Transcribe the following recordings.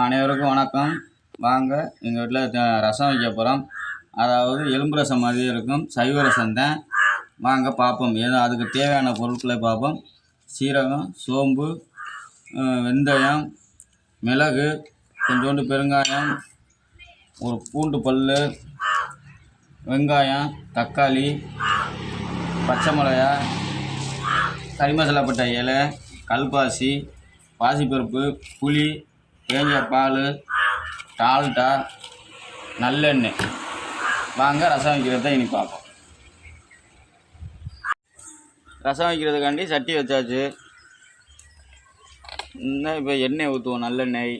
அனைவருக்கும் வணக்கம். வாங்க எங்கள் வீட்டில் ரசம் வைக்க போகிறோம் அதாவது எலும்பு ரசம் மாதிரி இருக்கும். சைவ ரசம் தான். வாங்க பார்ப்போம். ஏதோ அதுக்கு தேவையான பொருட்களை பார்ப்போம். சீரகம் சோம்பு வெந்தயம் மிளகு கொஞ்சோண்டு பெருங்காயம் ஒரு பூண்டு பல் வெங்காயம் தக்காளி பச்சை மிளகாய் கறி மசாலா இலை கல்பாசி பாசிப்பருப்பு புளி தேங்காய் பால் டால்டா நல்லெண்ணெய். வாங்க ரசம் வைக்கிறத இனி பார்ப்போம். ரசம் வைக்கிறதுக்காண்டி சட்டி வச்சாச்சு. இன்னும் இப்போ எண்ணெய் ஊற்றுவோம் நல்லெண்ணெய்.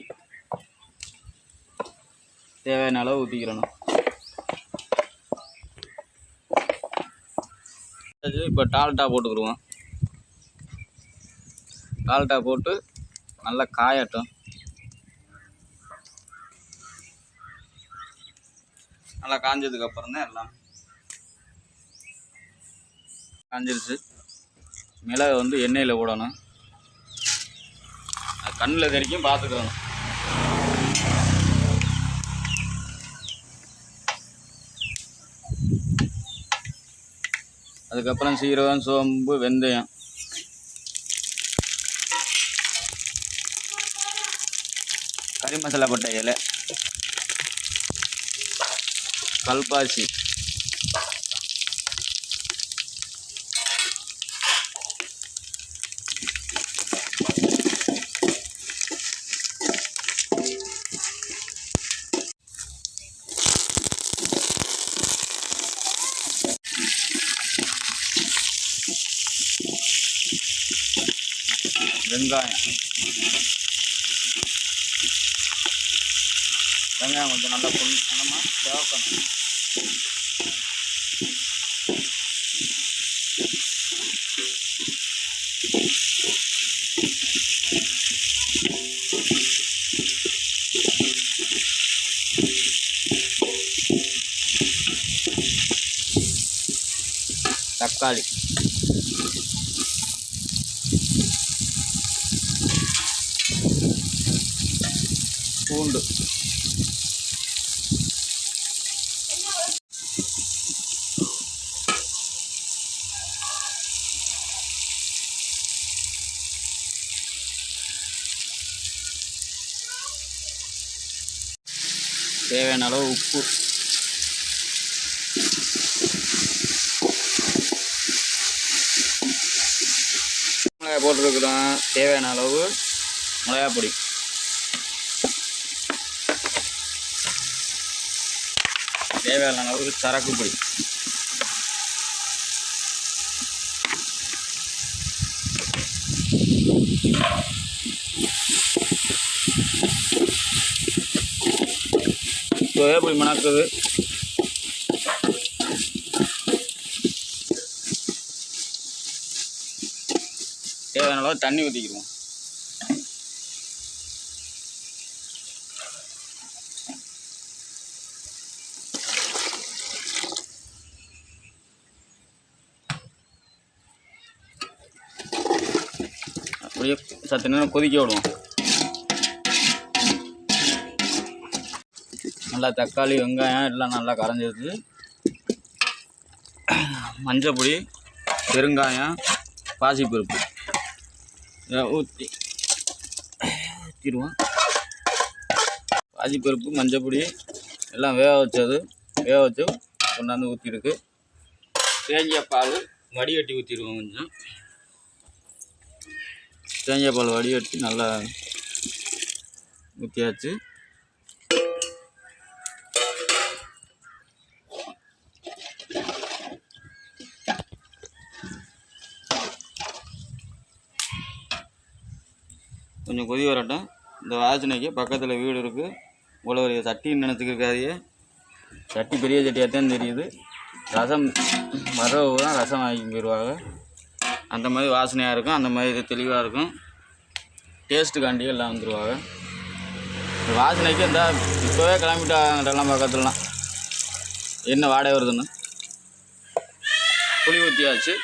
தேவையான அளவு ஊற்றிக்கிறணும் இப்போ டால்டா போட்டுக்கிடுவோம். டால்டா போட்டு நல்லா காயட்டும். நல்லா காஞ்சதுக்கு அப்புறம் தான் எல்லாம் காஞ்சிருச்சு. மிளகு வந்து எண்ணெயில் போடணும். அது கண்ணில் தெரிக்கும் பார்த்துக்கணும். அதுக்கப்புறம் சீரகம் சோம்பு வெந்தயம். கறி மசாலா பட்டை இலை. கல்பாசி வெங்காயம் வெங்காயம் கொஞ்சம் நல்லா பொன் பணமாக தேவைக்கணும் தக்காளி பூண்டு தேவையான அளவு உப்பு. மிளகாய் போட்டிருக்கிறோம். தேவையான அளவு மிளகாய் பொடி. தேவையான அளவுக்கு சரக்கு பொடி. சோயாபொடி மணக்குது. தேவையான அளவு தண்ணி ஊற்றிக்கிடுவோம் அப்படியே சத்து நேரம் கொதிக்க விடுவோம். நல்லா தக்காளி வெங்காயம் எல்லாம் நல்லா கரைஞ்சிருச்சு மஞ்சள் பொடி பெருங்காயம் பாசிப்பருப்பு. இதை ஊற்றி ஊற்றிடுவோம் பாசிப்பருப்பு மஞ்சள் பொடி எல்லாம் வேக வச்சது வேக வச்சு கொண்டாந்து ஊற்றிருக்கு தேங்காய் பால் வடிகட்டி ஊற்றிடுவோம் கொஞ்சம். தேங்காய் பால் வடிகட்டி நல்லா ஊற்றியாச்சு கொஞ்சம் கொதி வரட்டும். இந்த வாசனைக்கு பக்கத்தில் வீடு இருக்குது இவ்வளோ ஒரு சட்டின்னு நினச்சிக்கிருக்காதியே சட்டி பெரிய சட்டியாக தான் தெரியுது. ரசம் வரவு தான் ரசம் வாங்கி போயிடுவாங்க. அந்த மாதிரி வாசனையாக இருக்கும். அந்த மாதிரி இது தெளிவாக இருக்கும். டேஸ்ட்டுக்காண்டி எல்லாம் வந்துடுவாங்க இந்த வாசனைக்கு இந்த இப்போவே கிளம்பிட்டாங்கலாம் பக்கத்துலலாம். என்ன வாடகை வருதுன்னு? புளி ஊற்றியாச்சு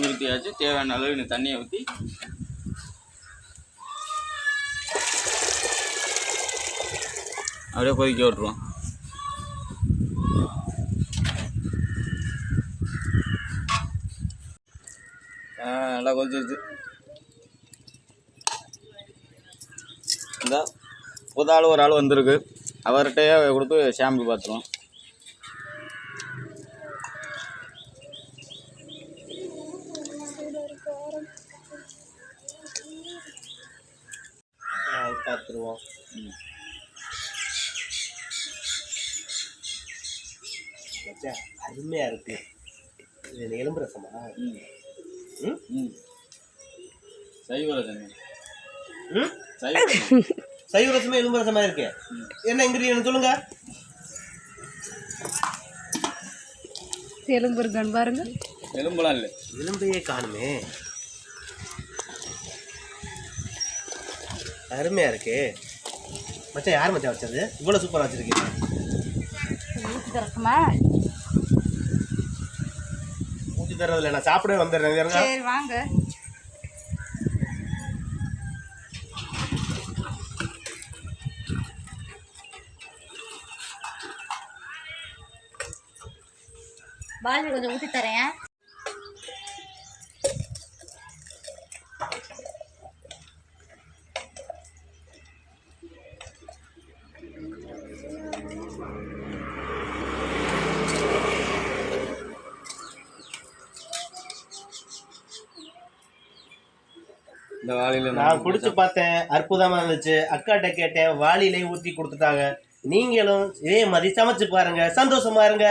நிறுத்தியாச்சு. தேவையான அளவு இந்த தண்ணியை ஊற்றி அப்படியே கொதிக்க விட்ருவோம் நல்லா கொதிச்சிருச்சு. இந்த புது ஆள் ஒரு ஆள் வந்திருக்கு. அவர்கிட்டயே கொடுத்து ஷாம்பு பார்த்துருவோம் பார்த்துருவோம் மச்சான் அருமையாக இருக்கு. இது என்ன எலும்பு ரசமா? ம்? ம். சைவ ரசமே. ம்? சைவ ரசம். சைவ ரசமே எலும்பு ரசமா இருக்கு. என்ன இன்கிரீடியன் சொல்லுங்க. எலும்பு இருக்கான்னு பாருங்க. எலும்புலாம் இல்லை. எலும்பையே காணுமே. அருமையா இருக்கு. மச்சான் யார் மச்சான் வச்சது? இவ்வளோ சூப்பராக வச்சிருக்கீங்க. ஊற்றி திறக்குமா? ஊற்றி தர்றதில்ல நான் சாப்பிடவே வந்துடுறேன். சரி வாங்க. பால் கொஞ்சம் ஊற்றி தரேன். இந்த வாழையில நான் குடிச்சு பார்த்தேன் அற்புதமா இருந்துச்சு. அக்காட்ட கேட்டேன் வாளியிலே ஊற்றி கொடுத்துட்டாங்க. நீங்களும் இதே மாதிரி சமைச்சு பாருங்க சந்தோஷமா இருங்க.